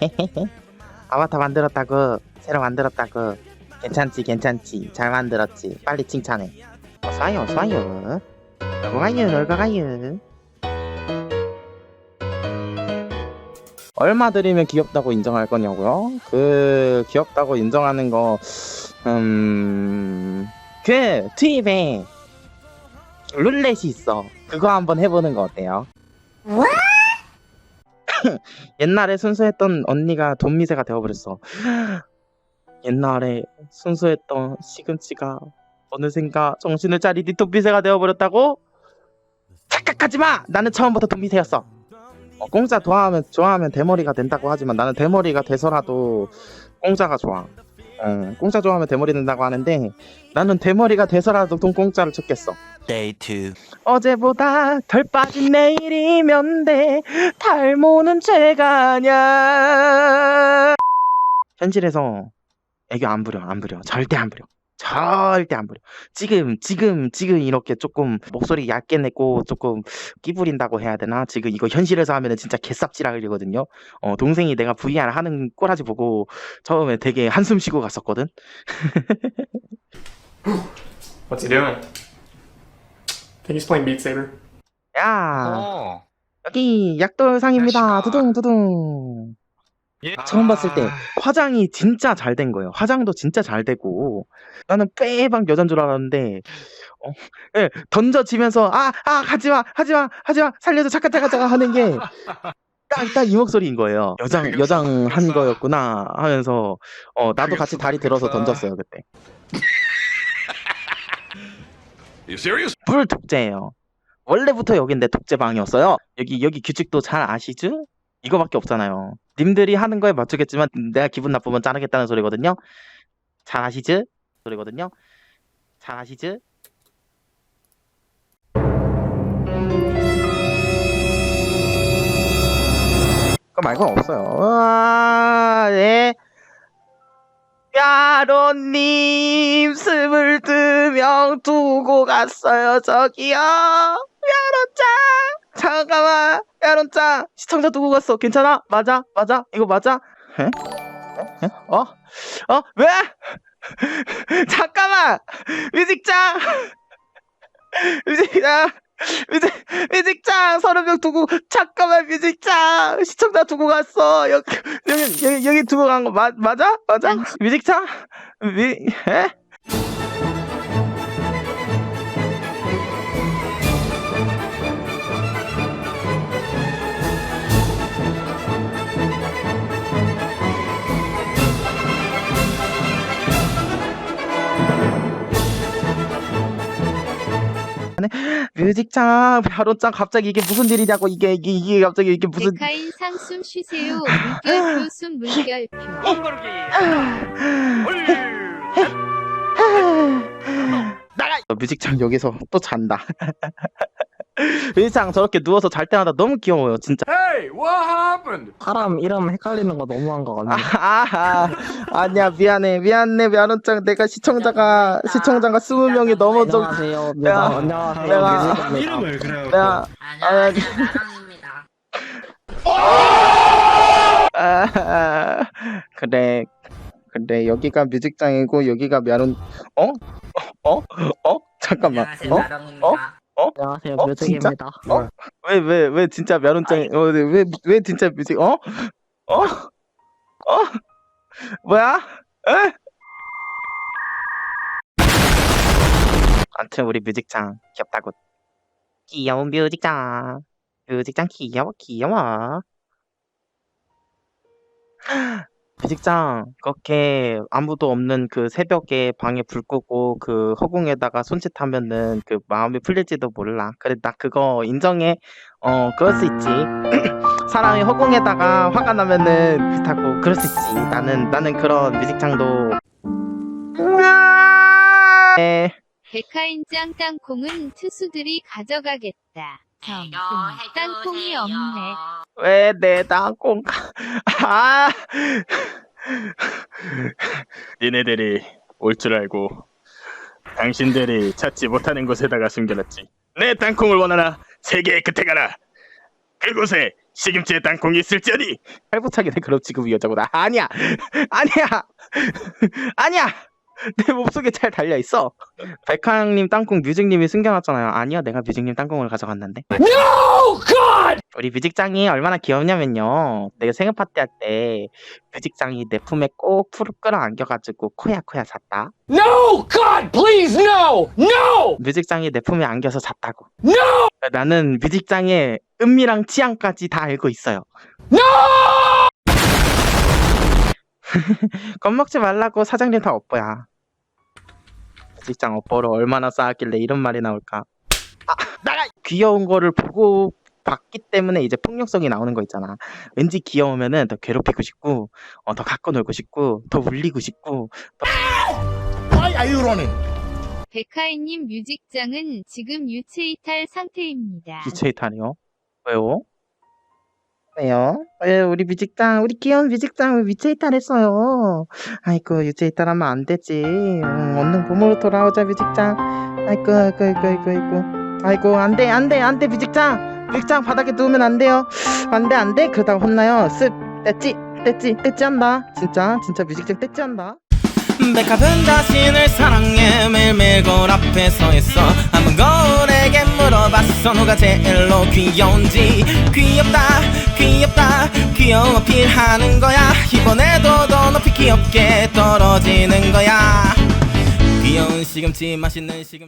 아바타 만들었다고 새로 만들었다고. 괜찮지 괜찮지. 잘 만들었지. 빨리 칭찬해. 어서와요 어서와요. 놀고 가요 놀고 가요. 얼마 드리면 귀엽다고 인정할 거냐고요? 그 귀엽다고 인정하는 거 음... 그 트입에 룰렛이 있어. 그거 한번 해보는 거 어때요? 옛날에 순수했던 언니가 돈미세가 되어버렸어. 옛날에 순수했던 시금치가 어느샌가 정신을 차리니 돈미세가 되어버렸다고? 착각하지 마! 나는 처음부터 돈미세였어. 어, 공짜 좋아하면 좋아하면 대머리가 된다고 하지만 나는 대머리가 돼서라도 공짜가 좋아. 어, 공짜 좋아하면 대머리 된다고 하는데 나는 대머리가 돼서라도 돈 공짜를 쳤겠어. Day 2. 어제보다 덜 빠진 내일이면 돼 탈모는 죄가 아냐 현실에서 애교 안 부려 안 부려 절대 안 부려 절대 안 부려 지금 지금 지금 이렇게 조금 목소리 얇게 내고 조금 끼부린다고 해야 되나 지금 이거 현실에서 하면은 진짜 개쌉지락이거든요 어 동생이 내가 VR 하는 꼬라지 보고 처음에 되게 한숨 쉬고 갔었거든 What's he doing? I think he's playing Beat Saber. 야 어. 여기 약돌상입니다. 두둥 두둥 예. 처음 봤을 때 화장이 진짜 잘 된 거예요. 화장도 진짜 잘 되고 나는 빼박 여잔 줄 알았는데 어, 예, 던져지면서 아, 아, 하지 마, 하지 마, 하지 마, 살려줘, 잠깐, 잠깐, 잠깐 하는 게 딱, 딱 이 목소리인 거예요. 여장, 여장 한 거였구나 하면서 어, 나도 같이 다리 들어서 던졌어요 그때. You serious? 불 독재예요. 원래부터 여긴 내 독재방이었어요. 여기 여기 규칙도 잘 아시죠? 이거밖에 없잖아요. 님들이 하는 거에 맞추겠지만 내가 기분 나쁘면 자르겠다는 소리거든요. 잘 아시죠? 소리거든요. 잘 아시죠? 그거 말고는 없어요. 아, 예. 야로님 스물두 명 두고 갔어요 저기요 야로짱 잠깐만 야로짱 시청자 두고 갔어? 괜찮아? 맞아? 맞아? 이거 맞아? 에? 에? 에? 어? 어? 왜? 잠깐만! 뮤직짱 뮤직짱 뮤직 뮤직짱 서른 명 두고 잠깐만 뮤직짱 시청자 두고 갔어. 여기 여기 여기, 여기 두고 간 거 맞아? 맞아? 뮤직짱 뮤 에? 뮤직짱 바로짱 갑자기 이게 무슨 일이냐고 이게 이게 이게 갑자기 이게 무슨 데카인 상숨 쉬세요. 물결표 숨 물결표. 나가. 너 뮤직짱 여기서 또 잔다 뮤직짱 저렇게 누워서 잘 때마다 너무 귀여워요 진짜 Hey, what happened? 사람 이름 헷갈리는 거 너무한 거 같네. 아, 아, 아 니야 미안해 미안해 미안한짱 내가 시청자가 시청자가 스무 명이 넘어 좀 안녕하세요. 내가- 뮤 안녕하세요. 내가- 뮤직입니다. 이름을 그래요. 내가 안녕하세요, 나랑입니다. 아, 아, 그래 그래 여기가 뮤직장이고 여기가 미안한 어? 어? 어? 잠깐만 안녕하세요, 어? 나랑입니다. 안녕하세요. 어? 뮤직입니다. 왜왜 왜 진짜 면허증 어왜 왜 진짜 뮤직 어? 어? 어? 뭐야? 에? 아무튼 우리 뮤직장 귀엽다고 귀여운 뮤직장 뮤직장 귀여워 귀여워 뮤직장 그렇게 아무도 없는 그 새벽에 방에 불 끄고 그 허공에다가 손짓하면은 그 마음이 풀릴지도 몰라. 그래 나 그거 인정해. 어 그럴 수 있지. 사람이 허공에다가 화가 나면은 그렇다고 그럴 수 있지. 나는 나는 그런 뮤직장도. 네. 데카인짱 땅콩은 투수들이 가져가겠다. 땅콩이 없네. 왜 내 땅콩 아! 니네들이 올 줄 알고 당신들이 찾지 못하는 곳에다가 숨겨놨지. 내 땅콩을 원하나 세계의 끝에 가라. 그곳에 시금치에 땅콩이 있을지어니 팔부착이네 그럼 지금 이 여자고 나 아니야! 아니야! 아니야 내 몸속에 잘 달려 있어 백항님 땅콩 뮤직님이 숨겨놨잖아요 아니야 내가 뮤직님 땅콩을 가져갔는데 No, God! 우리 뮤직장이 얼마나 귀엽냐면요 내가 생일 파티 할 때 뮤직장이 내 품에 꼭 푸르 끌어안겨가지고 코야코야 잤다 No, God, please, no! No! 뮤직장이 내 품에 안겨서 잤다고 No! 나는 뮤직장의 은밀한 취향까지 다 알고 있어요 No! 겁먹지 말라고 사장님 다 업보야. 직장 업보를 얼마나 쌓았길래 이런 말이 나올까? 아, 나가! 귀여운 거를 보고 봤기 때문에 이제 폭력성이 나오는 거 있잖아. 왠지 귀여우면은 더 괴롭히고 싶고, 어, 더 갖고 놀고 싶고, 더 울리고 싶고. 백하이님 뮤직장은 지금 유체 이탈 상태입니다. 유체 이탈이요? 왜요? 왜요? 왜 우리 뮤직장, 우리 귀여운 뮤직장 왜 유체 이탈했어요? 아이고 유체 이탈하면 안 되지. 음, 얼른 봄으로 돌아오자 뮤직장. 아이고 아이고 아이고 아이고 아이고. 아이고 안돼 안돼 안돼 뮤직장. 뮤직장 바닥에 누우면 안 돼요. 안돼 안돼 그러다가 혼나요. 습 떼찌 떼찌 떼찌 한다. 진짜 진짜 뮤직장 떼찌 한다. 백합은 자신을 사랑해 매일매일 거울 앞에 서 있어 한번 거울에게 물어봤어. 누가 제일로 귀여운지. 귀엽다 귀엽다 귀여워 필하는 거야. 이번에도 더 높이 귀엽게 떨어지는 거야. 귀여운 시금치 맛있는 시금치